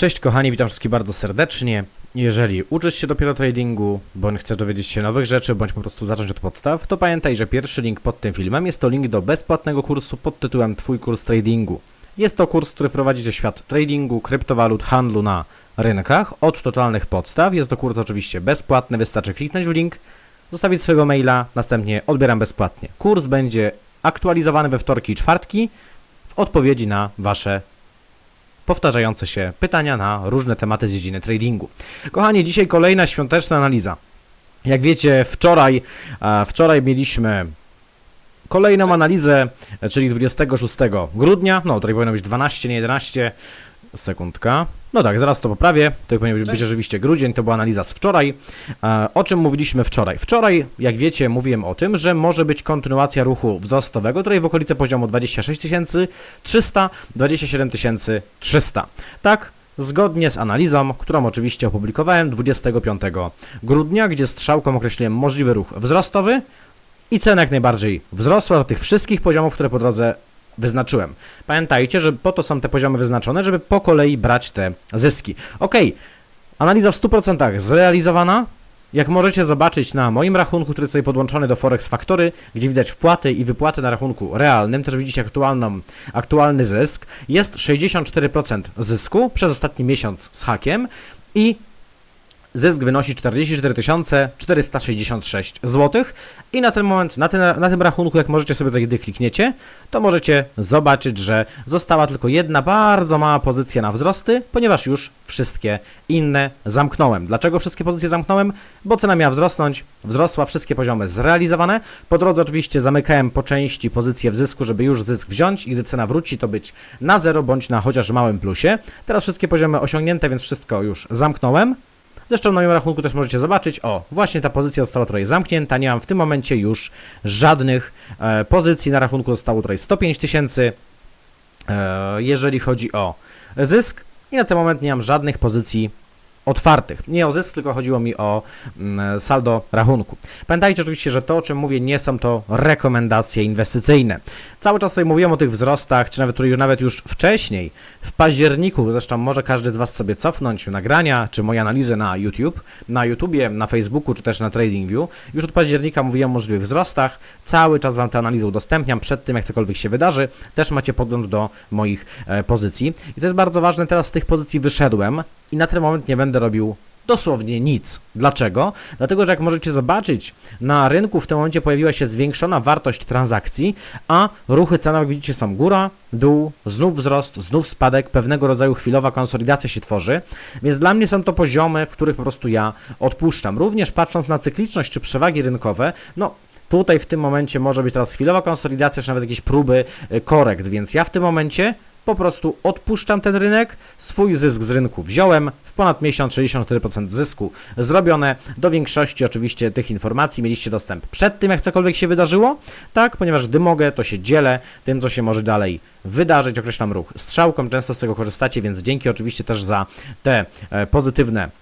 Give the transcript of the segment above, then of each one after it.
Cześć kochani, witam wszystkich bardzo serdecznie. Jeżeli uczysz się dopiero tradingu, bądź chcesz dowiedzieć się nowych rzeczy, bądź po prostu zacząć od podstaw, to pamiętaj, że pierwszy link pod tym filmem jest to link do bezpłatnego kursu pod tytułem Twój kurs tradingu. Jest to kurs, który wprowadzi Cię świat tradingu, kryptowalut, handlu na rynkach od totalnych podstaw. Jest to kurs oczywiście bezpłatny, wystarczy kliknąć w link, zostawić swojego maila, następnie odbieram bezpłatnie. Kurs będzie aktualizowany we wtorki i czwartki w odpowiedzi na Wasze powtarzające się pytania na różne tematy z dziedziny tradingu. Kochani, dzisiaj kolejna świąteczna analiza. Jak wiecie, wczoraj, wczoraj mieliśmy kolejną analizę, e, czyli 26 grudnia, no tutaj powinno być 12, nie 11, sekundka. No tak, zaraz to poprawię. To powinien być rzeczywiście grudzień, to była analiza z wczoraj. E, O czym mówiliśmy wczoraj? Wczoraj, jak wiecie, mówiłem o tym, że może być kontynuacja ruchu wzrostowego, tutaj w okolicy poziomu 26 300, 27 300. Tak, zgodnie z analizą, którą oczywiście opublikowałem 25 grudnia, gdzie strzałką określiłem możliwy ruch wzrostowy i cena jak najbardziej wzrosła do tych wszystkich poziomów, które po drodze wyznaczyłem. Pamiętajcie, że po to są te poziomy wyznaczone, żeby po kolei brać te zyski. Ok, analiza w 100% zrealizowana. Jak możecie zobaczyć na moim rachunku, który jest tutaj podłączony do Forex Factory, gdzie widać wpłaty i wypłaty na rachunku realnym, też widzicie aktualną, aktualny zysk, jest 64% zysku przez ostatni miesiąc z hakiem i zysk wynosi 44 466 zł i na ten moment, na, ten, na tym rachunku, jak możecie sobie tutaj, gdy klikniecie, to możecie zobaczyć, że została tylko jedna bardzo mała pozycja na wzrosty, ponieważ już wszystkie inne zamknąłem. Dlaczego wszystkie pozycje zamknąłem? Bo cena miała wzrosnąć, wzrosła, wszystkie poziomy zrealizowane. Po drodze oczywiście zamykałem po części pozycje w zysku, żeby już zysk wziąć i gdy cena wróci, to być na zero bądź na chociaż małym plusie. Teraz wszystkie poziomy osiągnięte, więc wszystko już zamknąłem. Zresztą na moim rachunku też możecie zobaczyć, o, właśnie ta pozycja została tutaj zamknięta, nie mam w tym momencie już żadnych e, pozycji, na rachunku zostało tutaj 105 tysięcy, e, jeżeli chodzi o zysk i na ten moment nie mam żadnych pozycji otwartych. Nie o zysk, tylko chodziło mi o mm, saldo rachunku. Pamiętajcie oczywiście, że to, o czym mówię, nie są to rekomendacje inwestycyjne. Cały czas tutaj mówiłem o tych wzrostach, czy nawet, już nawet już wcześniej, w październiku, zresztą może każdy z Was sobie cofnąć nagrania, czy moje analizy na YouTube, na YouTubie, na Facebooku, czy też na TradingView. Już od października mówiłem o możliwych wzrostach, cały czas Wam te analizy udostępniam przed tym, jak cokolwiek się wydarzy. Też macie podgląd do moich e, pozycji. I to jest bardzo ważne, teraz z tych pozycji wyszedłem i na ten moment nie będę robił dosłownie nic. Dlaczego? Dlatego, że jak możecie zobaczyć, na rynku w tym momencie pojawiła się zwiększona wartość transakcji, a ruchy cen, jak widzicie, są góra, dół, znów wzrost, znów spadek, pewnego rodzaju chwilowa konsolidacja się tworzy, więc dla mnie są to poziomy, w których po prostu ja odpuszczam. Również patrząc na cykliczność czy przewagi rynkowe, no Tutaj w tym momencie może być teraz chwilowa konsolidacja, czy nawet jakieś próby y, korekt, więc ja w tym momencie po prostu odpuszczam ten rynek, swój zysk z rynku wziąłem, w ponad miesiąc 64% zysku zrobione. Do większości oczywiście tych informacji mieliście dostęp przed tym, jak cokolwiek się wydarzyło, tak, ponieważ gdy mogę, to się dzielę tym, co się może dalej wydarzyć, określam ruch strzałką, często z tego korzystacie, więc dzięki oczywiście też za te e, pozytywne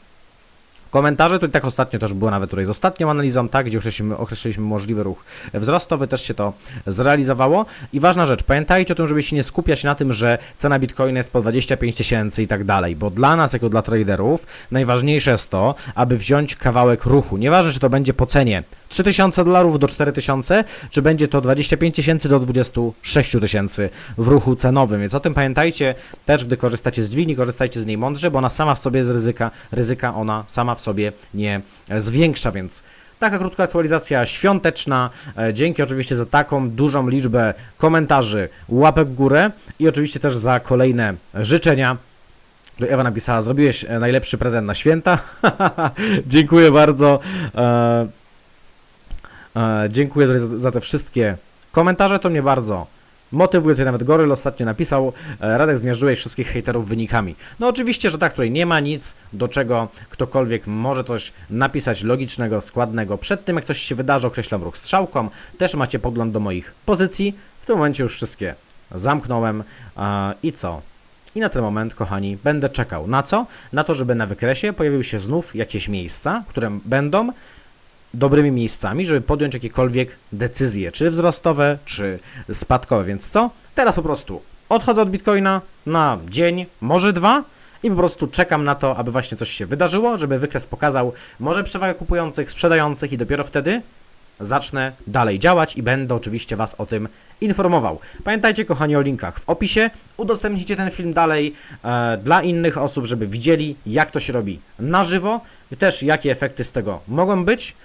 Komentarze, to tak ostatnio też było nawet tutaj z ostatnią analizą, tak, gdzie określiliśmy, określiliśmy możliwy ruch wzrostowy, też się to zrealizowało. I ważna rzecz, pamiętajcie o tym, żeby się nie skupiać na tym, że cena bitcoina jest po 25 tysięcy i tak dalej, bo dla nas, jako dla traderów, najważniejsze jest to, aby wziąć kawałek ruchu. Nieważne, czy to będzie po cenie 3000 dolarów do 4000, czy będzie to 25 tysięcy do 26 tysięcy w ruchu cenowym. Więc o tym pamiętajcie też, gdy korzystacie z dźwigni, korzystajcie z niej mądrze, bo ona sama w sobie jest ryzyka, ryzyka ona sama w sobie nie e, zwiększa, więc taka krótka aktualizacja świąteczna. E, Dzięki oczywiście za taką dużą liczbę komentarzy, łapek w górę i oczywiście też za kolejne życzenia. Tutaj Ewa napisała, zrobiłeś e, najlepszy prezent na święta. Dziękuję bardzo. E, dziękuję za te wszystkie komentarze, to mnie bardzo motywuje. Tutaj nawet Goryl ostatnio napisał, e, Radek zmierzyłeś wszystkich hejterów wynikami. No oczywiście, że tak, tutaj nie ma nic, do czego ktokolwiek może coś napisać logicznego, składnego. Przed tym, jak coś się wydarzy, określam ruch strzałką. Też macie pogląd do moich pozycji. W tym momencie już wszystkie zamknąłem. E, I co? I na ten moment, kochani, będę czekał. Na co? Na to, żeby na wykresie pojawiły się znów jakieś miejsca, które będą dobrymi miejscami, żeby podjąć jakiekolwiek decyzje, czy wzrostowe, czy spadkowe. Więc co? Teraz po prostu odchodzę od Bitcoina na dzień, może dwa i po prostu czekam na to, aby właśnie coś się wydarzyło, żeby wykres pokazał może przewagę kupujących, sprzedających i dopiero wtedy zacznę dalej działać i będę oczywiście Was o tym informował. Pamiętajcie, kochani, o linkach w opisie. Udostępnijcie ten film dalej e, dla innych osób, żeby widzieli, jak to się robi na żywo też jakie efekty z tego mogą być.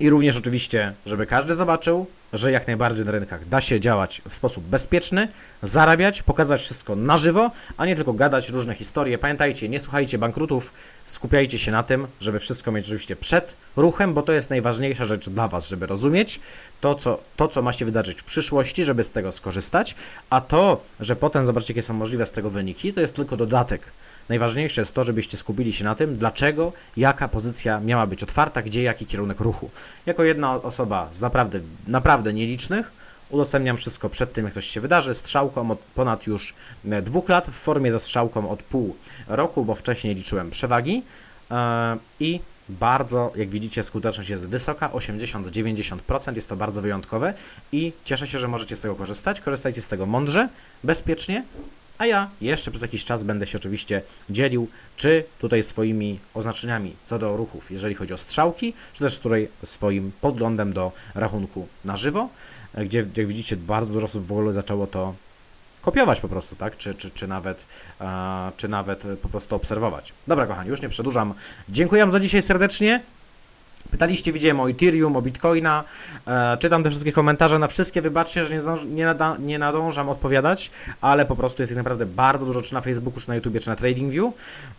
I również oczywiście, żeby każdy zobaczył, że jak najbardziej na rynkach da się działać w sposób bezpieczny, zarabiać, pokazać wszystko na żywo, a nie tylko gadać różne historie. Pamiętajcie, nie słuchajcie bankrutów, skupiajcie się na tym, żeby wszystko mieć oczywiście przed ruchem, bo to jest najważniejsza rzecz dla Was, żeby rozumieć to, co, to, co ma się wydarzyć w przyszłości, żeby z tego skorzystać, a to, że potem zobaczycie, jakie są możliwe z tego wyniki, to jest tylko dodatek. Najważniejsze jest to, żebyście skupili się na tym, dlaczego, jaka pozycja miała być otwarta, gdzie, jaki kierunek ruchu. Jako jedna osoba z naprawdę, naprawdę nielicznych, udostępniam wszystko przed tym, jak coś się wydarzy, strzałką od ponad już e, dwóch lat, w formie ze strzałką od pół roku, bo wcześniej liczyłem przewagi e, i bardzo, jak widzicie, skuteczność jest wysoka, 80-90%, jest to bardzo wyjątkowe i cieszę się, że możecie z tego korzystać. Korzystajcie z tego mądrze, bezpiecznie, a ja jeszcze przez jakiś czas będę się oczywiście dzielił, czy tutaj swoimi oznaczeniami co do ruchów, jeżeli chodzi o strzałki, czy też tutaj swoim podglądem do rachunku na żywo, e, gdzie jak widzicie bardzo dużo osób w ogóle zaczęło to kopiować po prostu, tak? Czy, czy, czy, nawet, czy nawet po prostu obserwować. Dobra, kochani, już nie przedłużam. Dziękuję za dzisiaj serdecznie. Pytaliście, widziałem o Ethereum, o Bitcoina, e, czytam te wszystkie komentarze, na wszystkie wybaczcie, że nie, zdąż, nie, nada, nie nadążam odpowiadać, ale po prostu jest ich naprawdę bardzo dużo, czy na Facebooku, czy na YouTubie, czy na TradingView,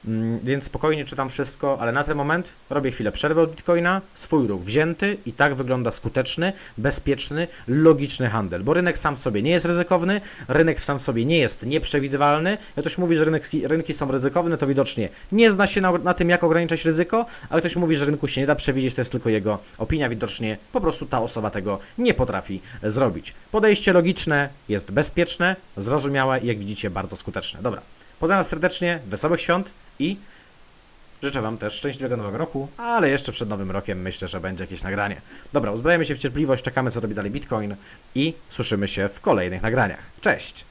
mm, więc spokojnie czytam wszystko, ale na ten moment robię chwilę przerwy od Bitcoina, swój ruch wzięty i tak wygląda skuteczny, bezpieczny, logiczny handel, bo rynek sam w sobie nie jest ryzykowny, rynek sam w sobie nie jest nieprzewidywalny, jak ktoś mówi, że rynki, rynki są ryzykowne, to widocznie nie zna się na, na tym, jak ograniczać ryzyko, ale ktoś mówi, że rynku się nie da przewidzieć, to jest tylko jego opinia, widocznie po prostu ta osoba tego nie potrafi zrobić. Podejście logiczne jest bezpieczne, zrozumiałe i jak widzicie bardzo skuteczne. Dobra, pozdrawiam serdecznie, wesołych świąt i życzę Wam też szczęśliwego nowego roku, ale jeszcze przed nowym rokiem myślę, że będzie jakieś nagranie. Dobra, uzbrajamy się w cierpliwość, czekamy co robi dalej Bitcoin i słyszymy się w kolejnych nagraniach. Cześć!